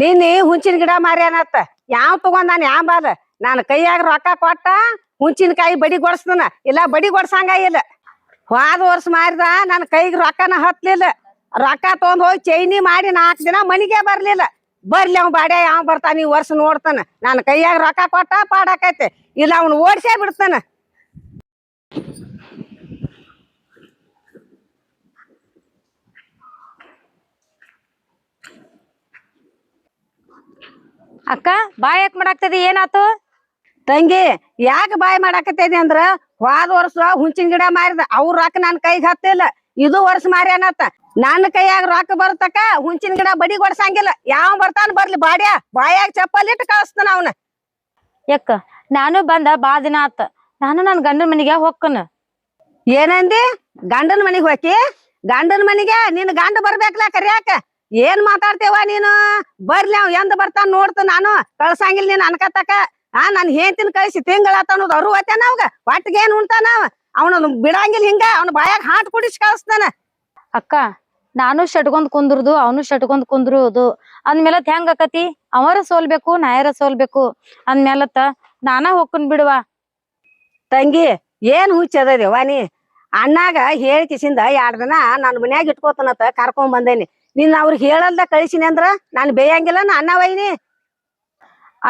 ನಿನ್ನೆ ಹುಂಚಿನ ಗಿಡ ಮಾರ್ಯಾನತ್ತ. ಯಾವ ತಗೊಂಡಾನ, ಯಾವ ಬಾದ ನಾನು ಕೈಯಾಗ ರೊಕ್ಕ ಕೊಟ್ಟ, ಹುಂಚಿನಕಾಯಿ ಬಡಿ ಕೊಡ್ಸ್ತನ ಇಲ್ಲ, ಬಡಿ ಕೊಡ್ಸಂಗ ಇಲ್ಲ ಹೋದ ವರ್ಷ ಮಾರಿದ ನನ್ನ ಕೈಗೆ ರೊಕ್ಕನ ಹತ್ಲಿಲ್ಲ. ರೊಕ್ಕ ತಗೊಂಡ್ ಹೋಗಿ ಚೈನಿ ಮಾಡಿ ನಾಲ್ಕು ದಿನ ಮನಿಗೆ ಬರ್ಲಿಲ್ಲ. ಬರ್ಲಿ ಅವ್ ಬಾಡ್ಯ, ಯಾವ ಬರ್ತಾನ ಈ ವರ್ಷ ನೋಡ್ತಾನ. ನಾನು ಕೈಯಾಗ ರೊಕ್ಕ ಕೊಟ್ಟ, ಪಾಡಾಕೈತೆ. ಇಲ್ಲ, ಅವ್ನು ಓಡಿಸೇ ಬಿಡ್ತಾನ. ಅಕ್ಕ ಬಾಯ್ ಯಾಕೆ ಮಾಡಾಕ್ತದಿ? ಏನಾತು? ತಂಗಿ ಯಾಕೆ ಬಾಯ್ ಮಾಡಾಕತ್ತೈತಿ ಅಂದ್ರ ಹೋದ ವರ್ಷ ಹುಂಚಿನ ಗಿಡ ಮಾರಿದ ಅವ್ರ ರೊಕ್ಕ ನನ್ ಕೈಗೆ ಹತ್ತಿಲ್ಲ. ಇದು ವರ್ಷ ಮಾರ್ಯಾನತ್ತ ನನ್ನ ಕೈಯಾಗ ರೊಕ್ಕ ಬರ್ತಕ್ಕ ಹುಂಚಿನ ಗಿಡ ಬಡಿ ಕೊಡ್ಸಂಗಿಲ್ಲ. ಯಾವ ಬರ್ತಾನ ಬರ್ಲಿ ಬಾಡ್ಯ. ಬಾಯಾಗ ಚಪ್ಪಲ್ ಇಟ್ಟು ಕಳಿಸ್ತಾನ ಅವನ. ಯಾಕ? ನಾನು ಬಂದ ಬಾ ದಿನ ಆತ. ನಾನು ನನ್ ಗಂಡನ ಮನಿಗೆ ಹೊಕ್ಕನ. ಏನಂದಿ? ಗಂಡನ ಮನೆಗೆ ಹೋಗಿ ಗಂಡನ ಮನಿಗೆ? ನಿನ್ ಗಂಡ ಬರ್ಬೇಕಲ್ಲ ಕರ್ಯಾಕ? ಏನ್ ಮಾತಾಡ್ತೇವ ನೀನು? ಬರ್ಲಿ ಅವ್ ಎಂದ ಬರ್ತಾನ ನೋಡ್ತ ನಾನು ಕಳ್ಸಂಗಿಲ್ಲ ನೀನ್ ಅನ್ಕತ್ತಕ. ಆ ನನ್ ಹೇಳ್ತೀನಿ ಕಳಿಸಿ ತಿಂಗಳ ಅವ್ರು ಅರು ಹೋತೇನ ಅವಾಗ? ಒಟ್ಟಿಗೆ ಏನ್ ಉಣ್ತಾನ ಅವನ ಬಿಡಂಗಿಲ್ಲ ಹಿಂಗ ಅವ್ನ ಬಾಯಾಗ ಹಾಟ್ ಕುಡಿಸಿ ಕಳಿಸ್ತಾನ. ಅಕ್ಕ ನಾನು ಶಟ್ಕೊಂಡ್ ಕುಂದ್ರದು ಅವನು ಶಟ್ಕೊಂಡ್ ಕುಂದ್ರುದು. ಅಂದ್ಮೇಲೆ ಹೆಂಗ್ ಅಕತಿ ಅವರ ಸೋಲ್ಬೇಕು ನಾಯರ ಸೋಲ್ಬೇಕು. ಅಂದ್ಮೇಲತ್ತ ನಾನ ಹೊಕ್ಕನ್ ಬಿಡುವ. ತಂಗಿ ಏನ್ ಹುಚ್ಚದದೇವ ನೀ? ಅಣ್ಣಾಗ ಹೇಳಿ ಕಿಸಿಂದ ಎರಡ್ ದಿನ ನನ್ ಮನ್ಯಾಗ ಇಟ್ಕೋತನತ್ತ ಕರ್ಕೊಂಡ್ ಬಂದೇನಿ ನೀನ್ ಅವ್ರಿಗೆ ಹೇಳಲ್ದ ಕಳಿಸಿನಿ ಅಂದ್ರ ನಾನು ಬೇಯಂಗಿಲ್ಲ ನಾ ಅಣ್ಣ ವೈನಿ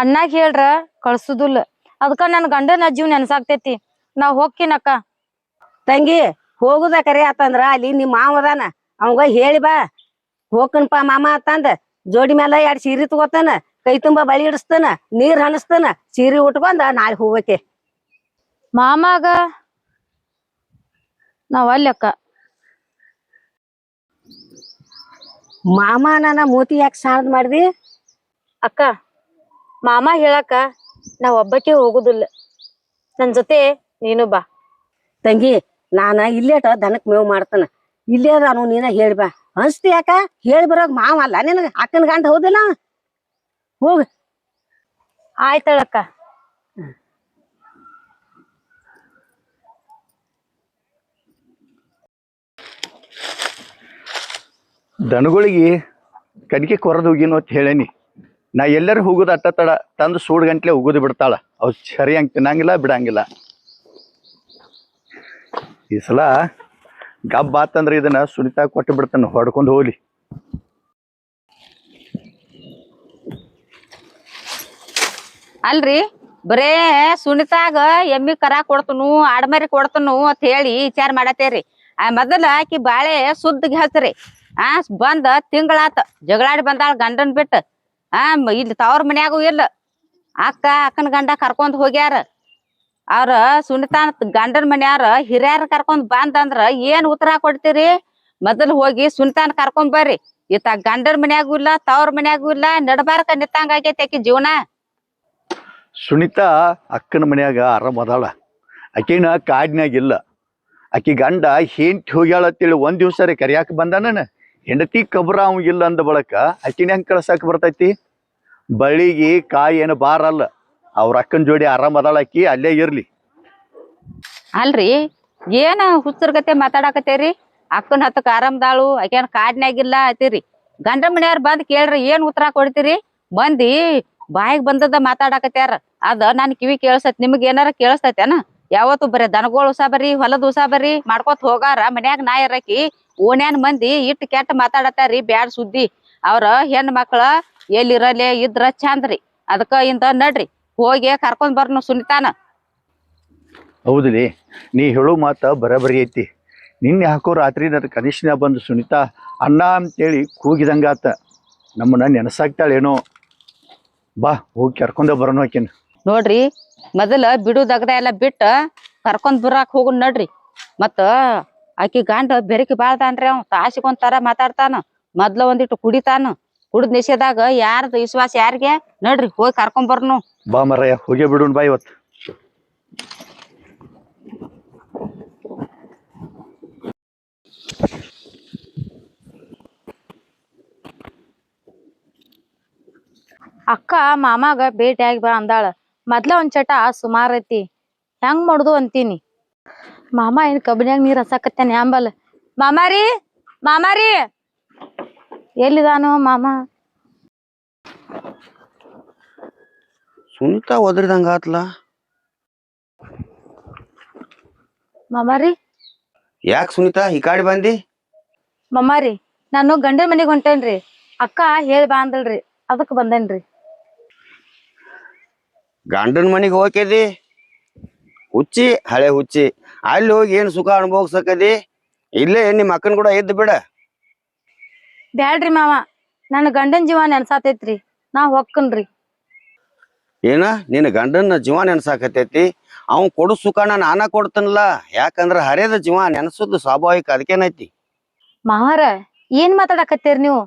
ಅಣ್ಣಾಗ್ ಹೇಳ್ರ ಕಳ್ಸುದಿಲ್ಲ. ಅದಕ್ಕ ನನ್ ಗಂಡನ ಜೀವ ನೆನ್ಸಾಗ್ತೈತಿ. ನಾ ಹೋಗ್ತೀನಕ್ಕ. ತಂಗಿ ಹೋಗುದ ಕರೆ ಆತಂದ್ರ ಅಲ್ಲಿ ನಿಮ್ಮ ಮಾವದಾನ ಅವಂಗ ಹೇಳಿ ಬಾ. ಹೋಗ್ಕನ್ಪ ಮಾಮ ಅಂತಂದ ಜೋಡಿ ಮೇಲೆ ಎರಡ್ ಸೀರೆ ತಗೋತಾನ. ಕೈ ತುಂಬಾ ಬಳಿ ಇಡಿಸ್ತಾನ. ನೀರ್ ಹನಸ್ತಾನ. ಸೀರೆ ಉಟ್ಕೊಂಡ ನಾಳೆ ಹೋಗಕ್ಕೆ ಮಾಮಾಗ ನಾವ್ ಅಲ್ಲಕ್ಕ. ಮಾಮ ನನ್ನ ಮೂತಿ ಯಾಕೆ ಸಾಣದ್ ಮಾಡ್ದಿ? ಅಕ್ಕ ಮಾಮ ಹೇಳಕ್ಕ ನಾ ಒಬ್ಬಕ್ಕೆ ಹೋಗುದಿಲ್ಲ. ನನ್ ಜೊತೆ ನೀನು ಬಾ. ತಂಗಿ ನಾನ ಇಲ್ಲೇಟ ದನಕ್ ಮೇವು ಮಾಡ್ತಾನ. ಇಲ್ಲೇ ನಾನು ನೀನ ಹೇಳಿ ಬಾ. ಅನ್ಸ್ತಿ ಯಾಕ? ಹೇಳಿ ಬರೋಕ್ ಮಾವ ಅಲ್ಲ. ನಿನಗ ಅಕ್ಕನ ಗಂಡ ಹೌದಿಲ್ಲ ಹೋಗ. ಆಯ್ತಾಳಕ್ಕ ಆಯ್ತಳಕ್ಕ ದನಗಳಿಗೆ ಕಡಿಕೆ ಕೊರದು ಹೋಗಿನೋ ಅಂತ ಹೇಳೇನಿ. ನಾ ಎಲ್ಲರೂ ಹೋಗೋದು ಅಟ್ಟ ತಡ, ತಂದು ಸೂಡು ಗಂಟ್ಲೆ ಉಗುದು ಬಿಡ್ತಾಳ. ಅವ್ ಸರಿ ಹಂಗೆ ತಿನ್ನಂಗಿಲ್ಲ, ಬಿಡಂಗಿಲ್ಲ. ಈ ಸಲ ಗಬ್ಬ ಆತಂದ್ರೆ ಇದನ್ನ ಸುನಿತಾ ಕೊಟ್ಟು ಬಿಡ್ತಾನೆ, ಹೊಡ್ಕೊಂಡು ಹೋಗ್ಲಿ. ಅಲ್ರಿ, ಬರೇ ಸುನಿತಾಗ ಎಮ್ಮಿ ಕರ ಕೊಡ್ತನು, ಆಡ್ಮರಿ ಕೊಡ್ತನು ಅಂತ ಹೇಳಿ ವಿಚಾರ ಮಾಡತ್ತೇರಿ. ಆ ಮೊದಲ ಆಕಿ ಬಾಳೆ ಸುದ್ದಿಗೆ ಹಚ್ರಿ ಆ, ಬಂದ ತಿಂಗಳಾತ, ಜಗಳಾಡಿ ಬಂದಾಳ ಗಂಡನ್ ಬಿಟ್ಟು. ಆ ಇಲ್ಲಿ ತವ್ರ ಮನ್ಯಾಗೂ ಇಲ್ಲ. ಅಕ್ಕ, ಅಕ್ಕನ ಗಂಡ ಕರ್ಕೊಂಡ್ ಹೋಗ್ಯಾರ. ಅವ್ರ ಸುನಿತಾ ಗಂಡನ ಮನ್ಯಾರ ಹಿರಿಯರ್ ಕರ್ಕೊಂಡ್ ಬಂದಂದ್ರ ಏನ್ ಉತ್ತರ ಕೊಡ್ತೀರಿ? ಮೊದಲು ಹೋಗಿ ಸುನಿತಾನ ಕರ್ಕೊಂಡ್ ಬರ್ರಿ. ಈತ ಗಂಡನ ಮನ್ಯಾಗೂ ಇಲ್ಲ, ತವ್ರ ಮನ್ಯಾಗೂ ಇಲ್ಲ, ನಡಬಾರಕ ನಿತ್ತಂಗ ಆಗೈತೆ ಆಕಿ ಜೀವನ. ಸುನಿತಾ ಅಕ್ಕನ ಮನ್ಯಾಗ ಆರಾಮ್ ಅದಾಳ. ಆಕಿನ ಕಾಡಿನಾಗಿಲ್ಲ ಆಕಿ ಗಂಡ ಹೆಂಡ್ತಿ ಹೋಗ್ಯಾಳ ಅಂತೇಳಿ ಒಂದ್ ದಿವ್ಸ ರೀ ಕರಿಯಾಕ ಬಂದಾನ. ಹೆಂಡತಿ ಕಬ್ರ ಇಲ್ಲ ಅಂದ ಬಳಕ ಅಕ್ಕಿನ ಹೆಂಗ್ ಕಳ್ಸಾಕ ಬರ್ತೈತಿ? ಬಳಿಗಿ ಕಾಯಿ ಏನು ಬಾರಲ್ಲ ಅವ್ರ ಅಕ್ಕನ ಜೋಡಿ ಆರಾಮ್ ಅದಾಳ ಆಕಿ ಅಲ್ಲೇ ಇರ್ಲಿ. ಅಲ್ರಿ, ಏನ ಹುಚ್ಚರ್ಗತೆ ಮಾತಾಡಕತ್ತೇರಿ? ಅಕ್ಕನ ಹತ್ತಕ್ ಆರಾಮದಾಳು, ಆಕೇನ್ ಕಾಡ್ನ್ಯಾಗಿಲ್ಲ ಅಂತೀರಿ. ಗಂಡ ಮನೆಯವ್ರ ಬಂದ್ ಕೇಳ್ರಿ, ಏನ್ ಉತ್ತರ ಕೊಡ್ತೀರಿ? ಬಂದಿ ಬಾಯಿಗೆ ಬಂದದ ಮಾತಾಡಕತ್ಯಾರ. ಅದ ನನ್ ಕಿವಿ ಕೇಳಿಸ್ತೈತಿ ನಿಮ್ಗೆ ಏನಾರ ಕೇಳಿಸ್ತೈತೇನ? ಯಾವತ್ತು ಬರೀ ದನಗೋಳ ಬರ್ರಿ ಹೊಲದ ಉಸಾಬರಿ ಮಾಡ್ಕೊತ ಹೋಗಾರ, ಮನ್ಯಾಗ ನಾ ಇರಕಿ ಓಣ್ಯಾನ್ ಮಂದಿ ಇಟ್ಟು ಕೆಟ್ಟ ಮಾತಾಡತಾರಿ ಬ್ಯಾಡ ಸುದ್ದಿ. ಅವ್ರ ಹೆಣ್ ಮಕ್ಳ ಎಲ್ಲಿರಲಿ ಇದ್ರ ಚಂದ್ರಿ ಅದಕ್ಕ ಇಂದ ನಡ್ರಿ. ಹೋಗಿ ಕರ್ಕೊಂಡ್ ಬರ್ನು ಸುನಿತಾನ. ಹೌದ್ರಿ ನೀ ಹೇಳೋ ಮಾತ ಬರಬರಿ ಐತಿ. ನಿನ್ನೆ ಹಾಕೋ ರಾತ್ರಿ ನನ್ನ ಕನಿಷ್ಠನ ಬಂದು ಸುನಿತಾ ಅಣ್ಣ ಅಂತೇಳಿ ಕೂಗಿದಂಗಾತ ನಮ್ಮನ್ನ ನೆನಸಾಗ್ತಾಳೇನೋ ಬಾ ಹೋಗಿ ಕರ್ಕೊಂಡ ಬರೋಣ ಹಾಕಿನ ನೋಡ್ರಿ ಮೊದಲ ಬಿಡು ದಗದ ಎಲ್ಲ ಬಿಟ್ಟು ಕರ್ಕೊಂಡ್ ಬರಾಕ್ ಹೋಗುನ್ ನಡ್ರಿ. ಮತ್ತ ಆಕಿ ಗಂಡ ಬೆರಕಿ ಬಾಳ್ದಾನ್ರಿ ಅವ್ ತಾಸಿಗೊಂದ್ ತರ ಮಾತಾಡ್ತಾನ. ಮೊದ್ಲ ಒಂದಿಟ್ಟು ಕುಡಿತಾನ. ಕುಡಿದ್ ನಿಷೇಧಾಗ ಯಾರ್ದು ವಿಶ್ವಾಸ ಯಾರಿಗೆ? ನಡ್ರಿ ಹೋಗಿ ಕರ್ಕೊಂಡ್ ಬರ್ನು. ಬಾ ಮರಯ್ಯ ಹೋಗಿ ಬಿಡೋಣ ಬಾ ಇವತ್ತು ಅಕ್ಕ ಮಾಮಾಗ ಭೇಟಿಯಾಗಿ ಬಾ ಅಂದಾಳ. ಮೊದ್ಲ ಒಂದ್ ಚಟ ಸುಮಾರ್ ಐತಿ. ಹೆಂಗ್ ಮಾಡುದು ಅಂತೀನಿ? ಮಾಮ ಏನ್ ಕಬ್ಬಿನ್ಯಾಗ ನೀರ್ ಹಸಾಕತ್ತೇನೆ ಆಂಬಲ್ ಮಾಮಾರಿ ಮಾಮಾರಿ ಎಲ್ಲಿದಾನೋ ಮಾಮ? ಸುನೀತಾ ಒದರಿದಂಗ ಆತ್ಲ? ಮಾಮಾರಿ ಯಾಕೆ ಸುನೀತಾ ಈ ಕಾಡಿ ಬಂದಿ? ಮಾಮಾರಿ ನಾನು ಗಂಡನ ಮನೆಗೆ ಹೊಂಟೇನ್ರಿ ಅಕ್ಕ ಹೇಳಿ ಬಾ ಅಂದಳ್ರಿ ಅದಕ್ಕೆ ಬಂದೇನ್ರಿ ಗಂಡನ ಮನೆಗೆ ಹೋಗ್ಯದಿ? ಹುಚ್ಚಿ ಹಳೆ ಹುಚ್ಚಿ. ಅಲ್ಲಿ ಹೋಗಿ ಏನ್ ಸುಖ ಅನುಭವಿಸಕದಿ ಇಲ್ಲೇ ನಿಮ್ಮ ಅಕ್ಕನ ಕೂಡ ಇದ್ದು ಬಿಡ. ಬ್ಯಾಡ್ರಿ ಮಾವ ನನ್ನ ಗಂಡನ ಜೀವ ನೆನ್ಸಾತೈತ್ರಿ. ನಾ ಹೊಕ್ಕನ್ರಿ. ಏನ ನಿನ್ನ ಗಂಡನ ಜೀವ ನೆನ್ಸಾಕತೈತಿ ಅವ್ ಕೊಡು ಸುಖನ ನಾನ ಕೊಡ್ತನಲ್ಲ ಯಾಕಂದ್ರ ಹರಿಯದ ಜೀವ ನೆನ್ಸುದು ಸ್ವಾಭಾವಿಕ ಅದಕ್ಕೇನೈತಿ? ಮಹಾರ ಏನ್ ಮಾತಾಡಕತ್ತೀರಿ ನೀವು?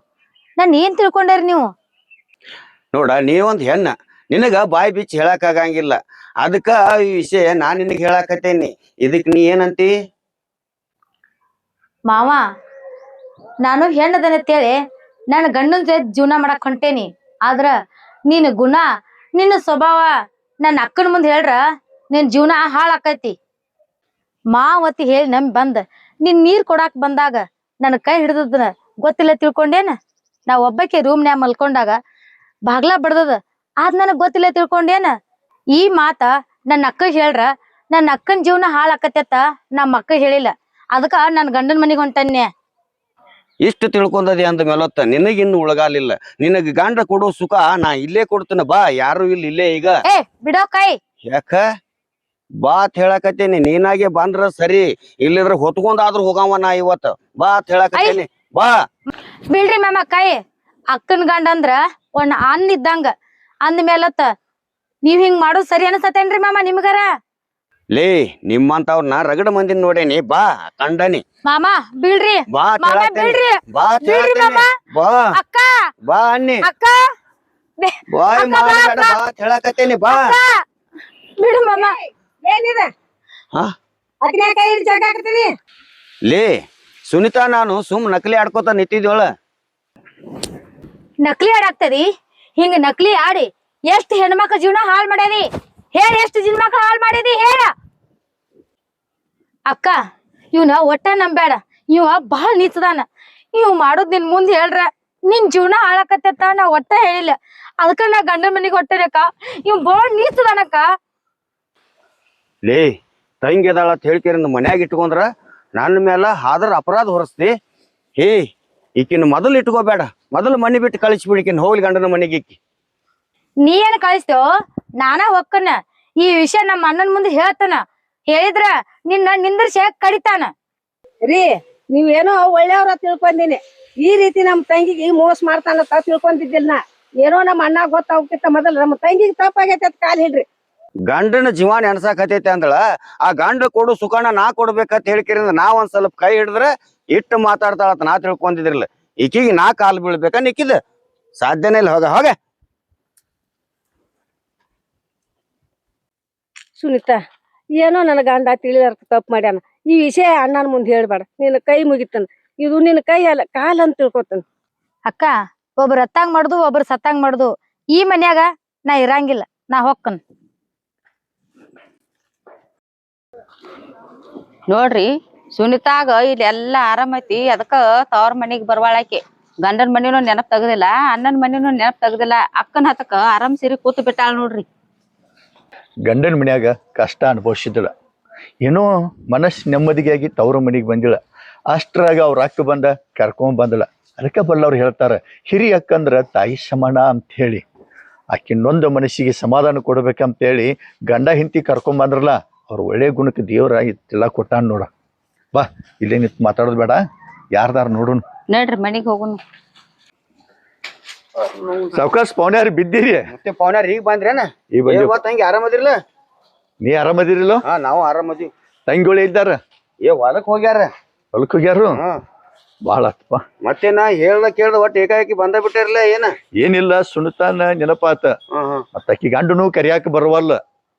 ನನ್ ಏನ್ ತಿಳ್ಕೊಂಡೇರಿ ನೀವು? ನೋಡ ನೀವೊಂದ್ ಹೆಣ್ಣ ನಿನಗ ಬಾಯಿ ಬಿಚ್ಚಿ ಹೇಳಕ್ ಆಗಂಗಿಲ್ಲ. ಅದಕ್ಕ ಈ ವಿಷಯ ನಾನ್ ನಿನಗ್ ಹೇಳಾಕತ್ತೇನಿ. ಇದಕ್ ನೀ ಏನಂತಿ? ಮಾವ, ನಾನು ಹೆಣ್ಣದನಂತೇಳಿ ನನ್ನ ಗಂಡನ ಜೊತೆ ಜೀವನ ಮಾಡಕ್ ಹೊಂಟೇನಿ. ಆದ್ರ ನಿನ್ನ ಗುಣ, ನಿನ್ನ ಸ್ವಭಾವ ನನ್ನ ಅಕ್ಕನ ಮುಂದೆ ಹೇಳ್ರ, ನಿನ್ ಜೀವನ ಹಾಳಾಕೈತಿ. ಮಾವತಿ ಹೇಳಿ ನಮ್ ಬಂದ, ನಿನ್ ನೀರ್ ಕೊಡಾಕ್ ಬಂದಾಗ ನನ್ನ ಕೈ ಹಿಡ್ದದ ಗೊತ್ತಿಲ್ಲ ತಿಳ್ಕೊಂಡೇನ? ನಾ ಒಬ್ಬಕ್ಕೆ ರೂಮ್ನ್ಯಾಗ ಮಲ್ಕೊಂಡಾಗ ಬಾಗ್ಲ ಬಡ್ದದ, ಆದ್ ನನಗ್ ಗೊತ್ತಿಲ್ಲ ತಿಳ್ಕೊಂಡೇನ? ಈ ಮಾತ ನನ್ನ ಅಕ್ಕ ಹೇಳ್ರ ನನ್ನ ಅಕ್ಕನ ಜೀವನ ಹಾಳಾಕತ್ತೈತ ನಮ್ಮ ಅಕ್ಕ ಹೇಳಿಲ್ಲ. ಅದಕ್ಕ ನನ್ ಗಂಡನ ಮನೆಗೆ ಹೊಂಟನ್ಯ ಇಷ್ಟು ತಿಳ್ಕೊಂಡದಿ ಅಂದ ಮೇಲೊತ್ತ ನಿನಗಿನ್ನು ಉಳಗಾಲಿಲ್ಲ. ನಿನಗ ಗಂಡ ಕೊಡೋ ಸುಖ ನಾ ಇಲ್ಲೇ ಕೊಡ್ತೇನೆ ಬಾ ಯಾರು ಇಲ್ಲ ಇಲ್ಲೇ ಈಗ. ಏ ಬಿಡೋ ಕೈ. ಯಾಕ? ಬಾ ಅಂತ ಹೇಳಕತ್ತೇನಿ ನೀನಾಗೆ ಬಂದ್ರ ಸರಿ ಇಲ್ಲಿದ್ರ ಹೊತ್ಕೊಂಡಾದ್ರೂ ಹೋಗವ ನಾ ಇವತ್ತು. ಬಾ ಅಂತ ಹೇಳಕತ್ತೇನಿ ಬಾ. ಬಿಡ್ರಿ ಮ್ಯಾಮ್ ಕೈ. ಅಕ್ಕನ ಗಂಡ ಅಂದ್ರ ಒಂದ್ ಅನ್ನ ಇದ್ದಂಗ. ಅಂದ ಮೇಲತ್ತ ನೀವ್ ಹಿಂಗ್ ಮಾಡೋದ್ ಸರಿ ಅನಸತ್ತೇನ್ರಿ ಮಾಮ ನಿಮ್ಗಾರ? ಲೇ ನಿಮ್ಮಂತವ್ರನ್ನ ರಗಡ ಮಂದಿನ ನೋಡೇನಿ ಬಾ ಕಂಡನಿ. ಮಾಮ ಬೀಳ್ರಿ. ಬಾ ಮಾಮ ಬಾ ಮಾಮ. ಅಕ್ಕ. ಬಾ ಅನ್ನಿ ಅಕ್ಕ. ಬೆ- ಬಾಯ್ ಅಕ್ಕ, ಬಾ, ಮಾಡಬೇಡ ಅಕ್ಕ. ಬಾ ಅಂತ ಹೇಳಕತ್ತೇನಿ ಬಾ. ಅಕ್ಕ. ಬಿಡು ಮಾಮ. ಏನಿದೆ? ಹಾ? ಅದ್ನೇ ಕೈ ಹಿಡ್ದು ಜಗ್ಗ ಹಾಕ್ತೀನಿ ಲೇ ಸುನಿತಾ ನಾನು ಸುಮ್ ನಕಲಿ ಆಡ್ಕೋತ ನಿಂತಿದ್ವಳ ನಕಲಿ ಆಡಾಕ್ತದಿ? ಹಿಂಗ ನಕಲಿ ಆಡಿ ಎಷ್ಟ್ ಹೆಣ್ಮಕ್ಳ ಜೀವನ ಹಾಳ್ ಮಾಡ್ಯಾದಿ? ಹೇಳ ಎಷ್ಟ್ ಹೆಣ್ಮಕ್ಳ ಹಾಳ್ ಮಾಡಿದಿ ಹೇಳ. ಅಕ್ಕ, ಇವ್ನ ಒಟ್ಟ ನಂಬ್ಯಾಡ. ಇವ ಬಹಳ ನೀಚದಾನ. ಇವ್ ಮಾಡೋದ್ ನಿನ್ ಮುಂದ್ ಹೇಳ್ರ, ನಿನ್ ಜೀವನ ಹಾಳಾಕತ್ತ ನಾ ಒಟ್ಟ ಹೇಳಿಲ್ಲ. ಅದಕ್ಕ ನಾ ಗಂಡನ ಮನೆಗೆ ಹೊಟ್ಟೆನಕ್ಕ ಇವ್ ಬಹಳ ನೀಚದಾನಕ್ಕ ಲೇ, ತಂಗಿ ಅದಾಳ ಅಂತ ಹೇಳ್ಕೇರಿ ಮನ್ಯಾಗ ಇಟ್ಕೊಂಡ್ರ? ನನ್ನ ಮೇಲೆ ಹಾದ್ರ ಅಪರಾಧ ಹೊರಸ್ತಿ. ಹೇ, ಈಕಿನ ಮೊದಲು ಇಟ್ಕೋಬೇಡ. ಮೊದಲು ಮನೆ ಬಿಟ್ಟು ಕಳಿಸ್ಬಿಡಿಕಿನ್ ಹೋಗ್ಲಿ ಗಂಡನ ಮನೆಗೆ ಈಕಿ. ನೀ ಏನ್ ಕಳಿಸ್ತೇವ ನಾನ ಹೊಕ್ಕನ. ಈ ವಿಷಯ ನಮ್ಮ ಅಣ್ಣನ ಮುಂದೆ ಹೇಳ್ತಾನ. ಹೇಳಿದ್ರ ನಿನ್ನ ನಿಂದ್ರಿಸಿ ಕಡಿತಾನ. ರೀ ನೀವೇನೋ ಒಳ್ಳೆಯವ್ರ ತಿಳ್ಕೊಂಡಿನಿ. ಈ ರೀತಿ ನಮ್ ತಂಗಿಗೆ ಮೋಸ ಮಾಡ್ತಾನಂತ ತಿಳ್ಕೊಂಡಿದ್ದಿಲ್ಲ ನಾ. ಏನೋ ನಮ್ಮ ಅಣ್ಣ ಗೊತ್ತಾಗ್ತಿತ್ತ ಮೊದಲು ನಮ್ಮ ತಂಗಿಗೆ ತಪ್ಪಾಗೈತೆ ಅಂತ ಕಾಲ್ ಹಿಡ್ರಿ. ಗಂಡನ ಜೀವ ನೆನ್ಸಾಕತೈತೆ ಅಂದಳ. ಆ ಗಂಡ ಕೊಡು ಸುಖಣ್ಣ ನಾ ಕೊಡ್ಬೇಕಂತ ಹೇಳ್ಕಿರಿಂದ ನಾ ಒಂದ್ ಸ್ವಲ್ಪ ಕೈ ಹಿಡಿದ್ರೆ ಇಟ್ಟು ಮಾತಾಡ್ತಾಳ ನಾ ತಿಳ್ಕೊಂಡಿದ್ರಲ್ಲ ಈಕಿಗೆ ನಾ ಕಾಲ್ ಬೀಳ್ಬೇಕ ನಿಕ್ಕಿದ ಸಾಧ್ಯನೇ ಇಲ್ಲ ಹೋಗ ಹೋಗ. ಸುನೀತಾ ಏನೋ ನನ್ನ ಗಂಡ ತಿಳಿದಾರ ತಪ್ಪು ಮಾಡ್ಯಾನ. ಈ ವಿಷಯ ಅಣ್ಣನ ಮುಂದೆ ಹೇಳ್ಬೇಡ. ನಿನ್ನ ಕೈ ಮುಗಿತಾನ. ಇದು ನಿನ್ನ ಕೈ ಅಲ್ಲ ಕಾಲ್ ಅಂತ ತಿಳ್ಕೊತಾನ. ಅಕ್ಕ ಒಬ್ರು ರತ್ತಾಂಗ್ ಮಾಡುದು ಒಬ್ರು ಸತ್ತಾಂಗ್ ಮಾಡುದು. ಈ ಮನ್ಯಾಗ ನಾ ಇರಂಗಿಲ್ಲ ನಾ ಹೊಕ್ಕನ್. ನೋಡ್ರಿ ಸುನಿತಾಗ ಇಲ್ಲಿ ಎಲ್ಲಾ ಆರಾಮ್ ಐತಿ. ಅದಕ್ಕ ತವ್ರ ಮನಿಗ್ ಬರ್ವಾಳಾಕಿ ಗಂಡನ ಮನಿನೂ ನೆನಪ್ ತೆಗ್ದಿಲ್ಲ ಅಣ್ಣನ ಮನಿನೂ ನೆನಪ್ ತೆಗ್ದಿಲ್ಲ. ಅಕ್ಕನ ಹತ್ತಕ ಆರಾಮ್ ಸಿರಿ ಕೂತ್ ಬಿಟ್ಟಾಳ ನೋಡ್ರಿ. ಗಂಡನ ಮನ್ಯಾಗ ಕಷ್ಟ ಅನುಭವಿಸಿದಳು ಏನೋ ಮನಸ್ಸು ನೆಮ್ಮದಿಗಾಗಿ ತವ್ರ ಮನೆಗೆ ಬಂದಿಳ ಅಷ್ಟರಾಗ ಅವ್ರ ಅಕ್ಕ ಬಂದ, ಕರ್ಕೊಂಡ್ ಬಂದಳ ಅದಕ್ಕೆ ಬಲ್ಲವ್ರು ಹೇಳ್ತಾರೆ, ಹಿರಿ ಅಕ್ಕಂದ್ರ ತಾಯಿ ಸಮಾನ ಅಂತ ಹೇಳಿ ಆಕಿ ನೊಂದ ಮನಸ್ಸಿಗೆ ಸಮಾಧಾನ ಕೊಡ್ಬೇಕಂತೇಳಿ ಗಂಡ ಹಿಂತಿ ಕರ್ಕೊಂಬಂದ್ರಲ್ಲ ಅವ್ರ ಒಳ್ಳೆ ಗುಣಕ್ಕೆ ದೇವ್ರ ಇತ್ತೆಲ್ಲ ಕೊಟ್ಟಾನ ನೋಡ. ಬಾ, ಇಲ್ಲೇ ನಿಂತು ಮಾತಾಡೋದು ಬೇಡ. ಯಾರ್ದಾರು ನೋಡೋಣ ನೋಡ್ರಿ ಮನೆಗೆ ಹೋಗುನು. ಸಾವ್ಕಾಸ್ ಪೌನ್ಯಾರು ಬಿದ್ದೀರಿ. ಮತ್ತೆ ಪವನ್ಯಾರ ಈಗ ಬಂದ್ರೇನ? ಈ ಬಂದು ತಂಗಿ ಆರಾಮದಿರ್ಲ ನೀ ಆರಾಮದಿರಿಲ್ಲೋ ಹಾ ನಾವು ತಂಗಿ ತಂಗಿಗಳು ಇದ್ದಾರ? ಏ ಹೊಲಕ್ ಹೋಗ್ಯಾರ. ಹೊಲಕ್ ಹೋಗ್ಯಾರು? ಹಾ. ಭಾಳ ಮತ್ತೆ ನಾ ಹೇಳ್ದ ಕೇಳ್ದ ಒಟ್ಟು ಏಕಾಏಕಿ ಬಂದ ಬಿಟ್ಟಿರ್ಲ ಏನ? ಏನಿಲ್ಲ ಸುಣತಾನ ನೆನಪಾತ. ಮತ್ತ ಅಕ್ಕಿ ಗಂಡನು ಕರಿಯಾಕ ಬರವಲ್ಲ.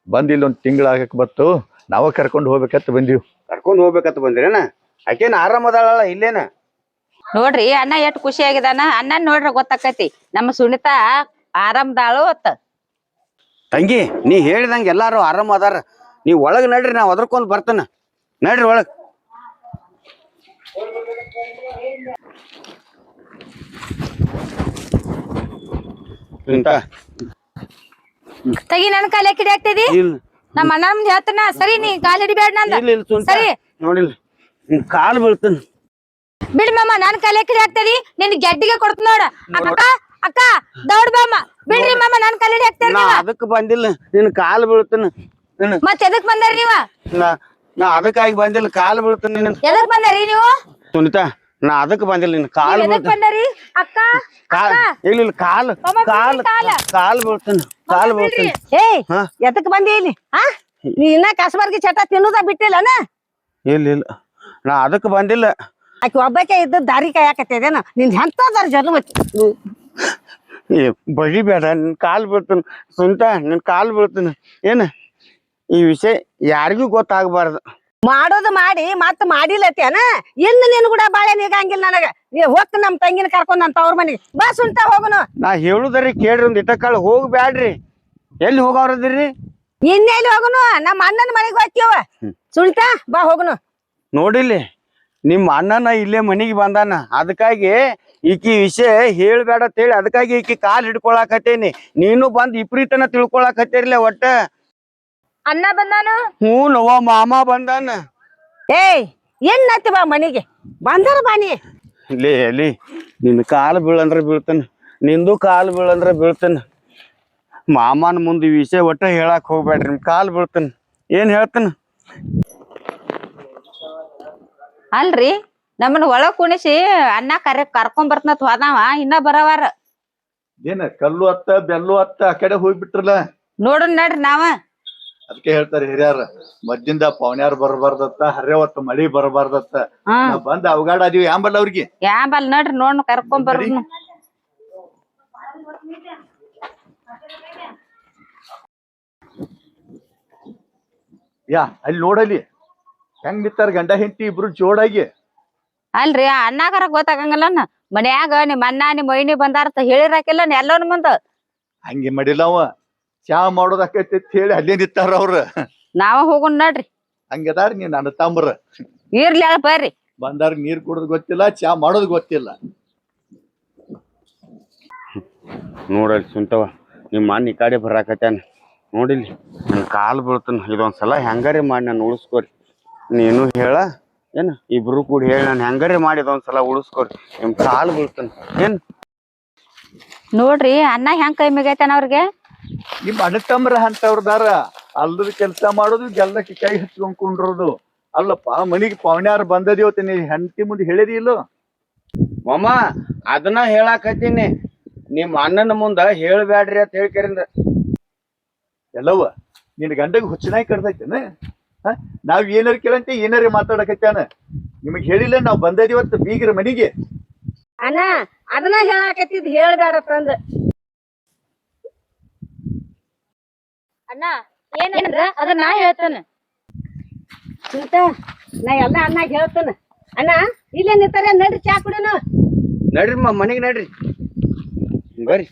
ಬಂದಿಲ್ಲ ಒಂದ್ ತಿಂಗಳ ಆಗಕ್ ಬತ್ತು. ನಾವ ಕರ್ಕೊಂಡು ಹೋಗ್ಬೇಕಂತ ಬಂದಿವ್. ಕರ್ಕೊಂಡು ಹೋಗ್ಬೇಕಂತ ಬಂದ್ರೇನ? ಆಕೇನ ಆರಾಮದಾಳಲ್ಲ ಇಲ್ಲೇನ? ನೋಡ್ರಿ ಅಣ್ಣ ಎಷ್ಟು ಖುಷಿ ಆಗಿದಾನ. ಅಣ್ಣ ನೋಡ್ರಿ ಗೊತ್ತಾಕೈತಿ. ನಮ್ಮ ಸುನಿತಾ ಆರಾಮದಾಳು ಅತ್ತ. ತಂಗಿ ನೀ ಹೇಳಿದಂಗೆ ಎಲ್ಲಾರು ಆರಾಮ ಅದಾರ. ನೀವ್ ಒಳಗ್ ನಡ್ರಿ ನಾ ಒದರ್ಕೊಂಡ್ ಬರ್ತಾನ. ನಡ್ರಿ ಒಳಗ್. ಸುನಿತಾ, ತಗಿ ನನ್ ಕಾಲ್ ಯಾಕೆ ಹಿಡಿಯಾಕ್ತಿದಿ? ಇಲ್ಲ. ನಮ್ಮ ಅಣ್ಣ ಮುಂದೆ ಹೇಳ್ತಾನ. ಸರಿ ನೀ ಕಾಲ್ ಹಿಡಿಬೇಡ ನಂದ. ಇಲ್ಲ ಇಲ್ಲ ಸುಂಟ ಸರಿ. ನೋಡಿಲ್ಲ ಕಾಲ್ ಬೀಳ್ತಾನ. ಬಿಡ್ ಮಾಮ ನಾನ್ ಕಾಲ್ ಯಾಕೆ ಹಿಡಿಯಾಕ್ತಿದಿ ನಿನ್ ಗೆಡ್ಡಿಗೆ ಕೊಡ್ತ ನೋಡ. ಅಕ್ಕ ಅಕ್ಕ ದೌಡ್ ಬಾಮ. ಬಿಡ್ರಿ ಮಾಮ ನನ್ ಕಲೆ ಹಿಡಿಯಾಕ್ತಾರ ನಾ ಅದಕ್ಕೆ ಬಂದಿಲ್ಲ ನಿನ್ ಕಾಲ್ ಬೀಳ್ತಾನ. ಮತ್ ಎದಕ್ ಬಂದಾರ ನೀವ? ನಾ ಅದಕ್ಕಾಗಿ ಬಂದಿಲ್ಲ ಕಾಲ್ ಬೀಳ್ತಾನ ಎದಕ್ ಬಂದಾರಿ ನೀವು? ಸುನಿತಾ ನಾ ಅದಕ್ಕೆ ಬಂದಿಲ್ಲ ನಿನ್ ಕಾಲ್ ಬಂದಾರಿ? ಅಕ್ಕ ಕಾಲ್ ಇಲ್ಲ ಇಲ್ಲ ಕಾಲ್ ಕಾಲ್ ಕಾಲ. ಬೀಳ್ತಾನ ಕಾಲ್ ಬೀಳ್ತಾನ. ಏಯ್? ಎದಕ್ ಬಂದಿ ಇಲ್ಲಿ? ಹಾ ನೀ ಇನ್ನ ಕಸಬರ್ಗಿ ಚಟ ತಿನ್ನುದ ಬಿಟ್ಟಿಲ್ಲನ ಇಲ್ಲ ಇಲ್ಲ. ನಾ ಅದಕ್ಕೆ ಬಂದಿಲ್ಲ. ಆಕಿ ಒಬ್ಬಾಕೆ ಇದ್ದ ದಾರಿ ಕಾಯಕತ್ತೇದೇನ ನಿನ್ ಎಂತದಾರ ಜನ್ಮ ಏ ಬಡಿಬೇಡ ನಿನ್ ಕಾಲ್ ಬೀಳ್ತೀನಿ. ಸುಂಟ ನಿನ್ ಕಾಲ್ ಬೀಳ್ತೀನಿ. ಏನ? ಈ ವಿಷಯ ಯಾರಿಗೂ ಗೊತ್ತಾಗಬಾರ್ದು. ಮಾಡೋದು ಮಾಡಿ ಮತ್ ಮಾಡಿಲ್ಲತ್ತೇನ ಇನ್ನು ನಿನ್ ಕೂಡ ಬಾಳೆ ನೀಗಂಗಿಲ್ಲ ನನಗ. ನೀ ಹೋಗ್ ನಮ್ ತಂಗಿನ ಕರ್ಕೊಂಡ್ ಅಂತ ಅವ್ರ ಮನೆಗೆ. ಬಾ ಸುಂಟ ಹೋಗುನು. ನಾ ಹೇಳುದ್ರಿ ಕೇಳ್ರಿ ಒಂದ್ ಇಟ್ಟ ಕಾಳು. ಹೋಗ್ಬ್ಯಾಡ್ರಿ ಎಲ್ಲಿ ಹೋಗವ್ರದಿರಿ? ಇನ್ನೆಲ್ಲಿ ಹೋಗುನು? ನಮ್ಮ ಅಣ್ಣನ ಮನೆಗೆ ಹೋಗ್ತೀವ ಸುಂಟ ಬಾ ಹೋಗುನು. ನೋಡಿಲ್ಲಿ. ನಿಮ್ಮ ಅಣ್ಣನ ಇಲ್ಲೇ ಮನೆಗೆ ಬಂದಾನ. ಅದಕ್ಕಾಗಿ ಈಕಿ ವಿಷಯ ಹೇಳ್ಬೇಡ ಅಂತೇಳಿ ಅದಕ್ಕಾಗಿ ಈಕಿ ಕಾಲ್ ಹಿಡ್ಕೊಳಕತ್ತೇನಿ. ನೀನು ಬಂದ್ ಇಪ್ರೀತನ ತಿಳ್ಕೊಳಕತ್ತೇರ್ಲೆ ಒಟ್ಟ. ಅಣ್ಣ ಬಂದಾನು? ಹ್ಞೂ ನವ ಮಾಮ ಬಂದಾನ. ಏಯ್ ಎನ್ನತ್ತಿ ಬಾ ಮನೆಗೆ? ಬಂದಾರ ಬಾನಿ ಲೇ ಲೇ ನಿನ್ನ ಕಾಲು ಬೀಳಂದ್ರ ಬೀಳ್ತಾನ. ನಿಂದು ಕಾಲು ಬೀಳಂದ್ರೆ ಬೀಳ್ತಾನ. ಮಾಮನ ಮುಂದೆ ವಿಷಯ ಒಟ್ಟ ಹೇಳಕ್ ಹೋಗ್ಬೇಡ್ರಿ ನಿಮ್ ಕಾಲು ಬೀಳ್ತಾನ. ಏನ್ ಹೇಳ್ತಾನ? ಅಲ್ರಿ ನಮ್ಮನ್ನ ಒಳಗ್ ಕುಣಿಸಿ ಅನ್ನ ಕರೆ ಕರ್ಕೊಂಡ್ ಬರ್ತನತ್ ಹೋದಾವ ಇನ್ನ ಬರವಾರ. ಏನ ಕಲ್ಲು ಅತ್ತ ಬೆಲ್ಲು ಅತ್ತ ಆ ಕಡೆ ಹೋಗ್ಬಿಟ್ರಲ್ಲ ನೋಡೋಣ ನಡ್ರಿ ನಾವ. ಅದಕ್ಕೆ ಹೇಳ್ತಾರೆ ಹಿರಿಯರ ಮದ್ದಿಂದ ಪವನ್ಯಾರ್ ಬರಬಾರ್ದತ್ತ ಹರ್ಯವತ್ತ ಮಳಿ ಬರಬಾರ್ದತ್ತ. ಹಾ. ನಾವ್ ಬಂದ್ ಅವಗಾಡ ಅದೀವಿ ಅವ್ರಿಗೆ? ಯಾಂಬಲ್ ನಡ್ರಿ ನೋಡ್ ಕರ್ಕೊಂಡ್ ಬರ್ರಿ ಯಾ ಅಲ್ಲಿ ನೋಡಲಿ. ಹೆಂಗ್ ನಿಂತಾರ ಗಂಡ ಹೆಂಡತಿ ಇಬ್ರು ಜೋಡಾಗಿ? ಅಲ್ರಿ ಅಣ್ಣಾಗಾರ ಗೊತ್ತಾಗಂಗಿಲ್ಲನ ಮನ್ಯಾಗ ನಿಮ್ ಅಣ್ಣ ನಿಮ್ ಮೈನಿ ಬಂದಾರತ ಹೇಳಿರಾಕಿಲ್ಲ ಎಲ್ಲೋನ್ ಮುಂದ. ಹಂಗೆ ಮಾಡಿಲ್ಲ ಅವ. ಚಾ ಮಾಡೋದಾಕೈತಿ ಅಂತ ಹೇಳಿ ಅಲ್ಲೇ ನಿಂತಾರ ಅವ್ರ. ನಾವ ಹೋಗೋಣ ನೋಡ್ರಿ. ಹಂಗದಾರ ನೀನ್ ನನ್ನ ತಮ್ಮರ ಇರ್ಲಿ ಅಲ್ಲ ಬರ್ರಿ. ಬಂದಾರ ನೀರ್ ಕುಡೋದ್ ಗೊತ್ತಿಲ್ಲ ಚಾ ಮಾಡೋದ್ ಗೊತ್ತಿಲ್ಲ. ನೋಡಲ್ಲಿ ಸುಂಟವ ನಿಮ್ಮ ಅಣ್ಣ ಈ ಕಡೆ ಬರಾಕತ್ಯಾನ. ನೋಡಿಲ್ಲಿ ನನ್ನ ಕಾಲು ಬೀಳ್ತಾನ. ಇದೊಂದ್ಸಲ ಹೆಂಗಾರಿ ಹೆಂಗಾರೆ ಮಾಡಿ ನಾನು ಉಳಿಸ್ಕೋರಿ. ನೀನು ಹೇಳ. ಏನು? ಇಬ್ರು ಕೂಡ ಹೇಳಿ ನಾನು ಹೆಂಗಾರೆ ಮಾಡಿದ ಒಂದ್ಸಲ ಸಲ ಉಳಿಸ್ಕೋರಿ. ನಿಮ್ ಕಾಲು ಬೀಳ್ತಾನ. ಏನ್? ನೋಡ್ರಿ ಅನ್ನ ಹೆಂಗ್ ಕೈ ಮಿಗೈತಾನ ಅವ್ರಿಗೆ? ನಿಮ್ ಅಣ್ಣ ತಮ್ಮರ ಅಂತವ್ರದಾರ ಅಲ್ಲದ ಕೆಲಸ ಮಾಡೋದು ಗೆಲ್ಲಕ್ಕೆ ಕೈ ಹಚ್ಕೊಂಡ್ ಕುಂಡ್ರೋದು. ಅಲ್ಲಪ್ಪ ಮನಿಗೆ ಪವನ್ಯಾರ ಬಂದದಿವತ್ತು ನೀ ಹೆಂಡತಿ ಮುಂದೆ ಹೇಳಿದಿ ಇಲ್ಲೋ? ಮಮ್ಮ ಅದನ್ನ ಹೇಳಾಕತ್ತೀನಿ. ನಿಮ್ಮ ಅಣ್ಣನ ಮುಂದ ಹೇಳ್ಬ್ಯಾಡ್ರಿ ಅಂತ ಹೇಳ್ಕರಿಂದ. ಎಲ್ಲವ ನಿನ್ ಗಂಡಗ್ ಹುಚ್ಚನಾಗಿ ಕಡ್ದೈತೇನ? ನಾವ್ ಏನಾರ ಕೇಳಂತೆ ಏನಾರ ಮಾತಾಡಕತ್ತಾನ ನಿಮಗ್ ಹೇಳಿಲ್ಲ ನಾವ್ ಬಂದದಿವತ್ತು ಬೀಗರ ಮನಿಗೆ. ಅಣ್ಣ ಅದನ್ನ ಹೇಳಾಕತ್ತಿದ್ ಹೇಳ್ಬೇಡ ತಂದ ಅಣ್ಣ ಏನಂದ್ರ ಅದನ್ನ ನಾ ಹೇಳ್ತಾನ. ಸುಂಟ ನಾ ಎಲ್ಲ ಅಣ್ಣಾಗ ಹೇಳ್ತಾನ. ಅಣ್ಣ ಇಲ್ಲೇ ನಿಂತಾರ ನಡ್ರಿ ಚಾ ಕುಡಿನು. ನಡ್ರಿ ಮನೆಗೆ ನಡ್ರಿ. ಬರ್ರಿ.